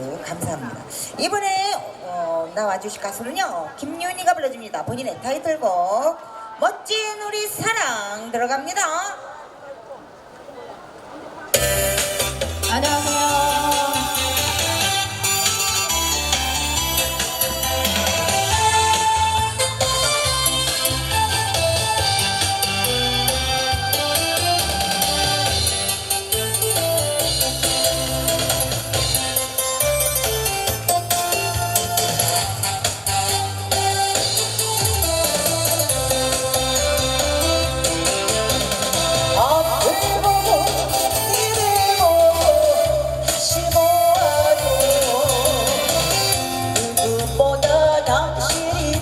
박수 감사합니다. 이번에 어, 나와주실 가수는요 김윤희가 불러줍니다. 본인의 타이틀곡 멋진 우리 사랑 들어갑니다. 안녕하세요.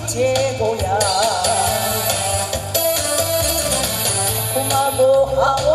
최고야. 고마워. 하오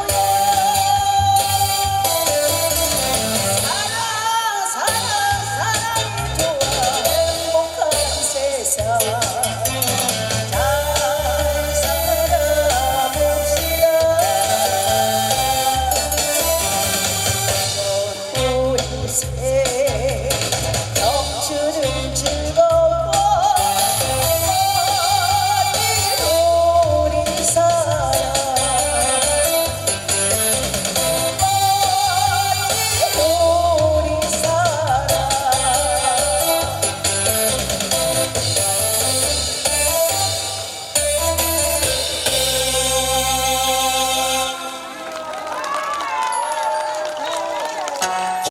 Oh,